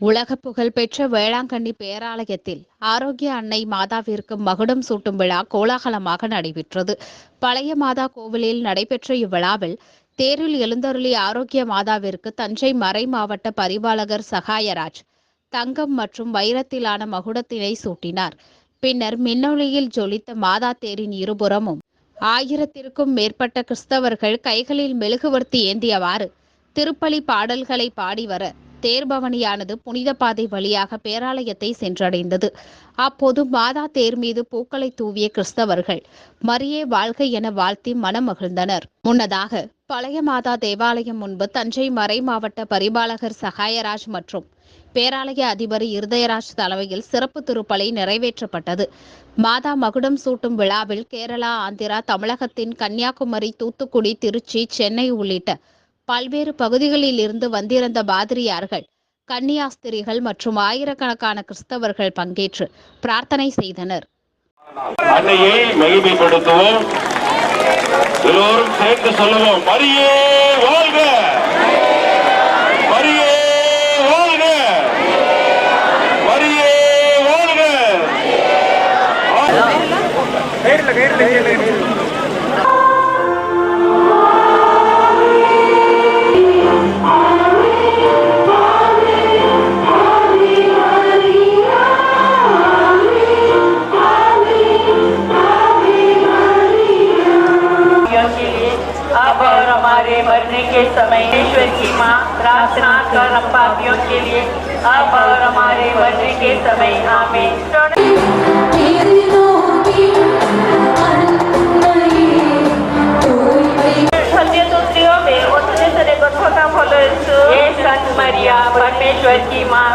உலக புகழ்பெற்ற வேளாங்கண்ணி பேராலயத்தில் ஆரோக்கிய அன்னை மாதாவிற்கு மகுடம் சூட்டும் விழா கோலாகலமாக நடைபெற்றது. பழைய மாதா கோவிலில் நடைபெற்ற இவ்விழாவில் தேரில் எழுந்தருளி ஆரோக்கிய மாதாவிற்கு தஞ்சை மறை மாவட்ட பரிபாலகர் சகாயராஜ் தங்கம் மற்றும் வைரத்திலான மகுடத்தினை சூட்டினார். பின்னர் மின்னொளியில் ஜொலித்த மாதா தேரின் இருபுறமும் ஆயிரத்திற்கும் மேற்பட்ட கிறிஸ்தவர்கள் கைகளில் மெழுகுவர்த்தி ஏந்தியவாறு திருப்பலி பாடல்களை பாடி வர தேர்பவனியானது புனித பாதை வழியாக பேராலயத்தை சென்றடைந்தது. அப்போது மாதா தேர் மீது பூக்களை தூவிய கிறிஸ்தவர்கள் மரியே வாழ்க என வாழ்த்தி மனமகிழ்ந்தனர். முன்னதாக பழைய மாதா தேவாலயம் முன்பு தஞ்சை மறை மாவட்ட பரிபாலகர் சகாயராஜ் மற்றும் பேராலய அதிபர் இருதயராஜ் தலைமையில் சிறப்பு திருப்பலி நிறைவேற்றப்பட்டது. மாதா மகுடம் சூட்டும் விழாவில் கேரளா ஆந்திரா தமிழகத்தின் கன்னியாகுமரி தூத்துக்குடி திருச்சி சென்னை உள்ளிட்ட பல்வேறு பகுதிகளில் இருந்து வந்திருந்த பாதிரியார்கள் கன்னியாஸ்திரிகள் மற்றும் ஆயிரக்கணக்கான கிறிஸ்தவர்கள் பங்கேற்று பிரார்த்தனை செய்தனர். அன்னையை மகிமைப்படுத்துவோம் எல்லோரும் சேர்ந்து சொல்லுவோம் மரியே வாழ்க! மரியே வாழ்க! மரியே வாழ்க! पापियों के लिए, अब और हमारे मरने के समय, ईश्वर की माँ प्रार्थना कर हम पापियों के लिए, अब और हमारे मरने के समय, आमीन। सत्य तो में उतने सारे गठों का फल हे संत मरिया, परमेश्वर की माँ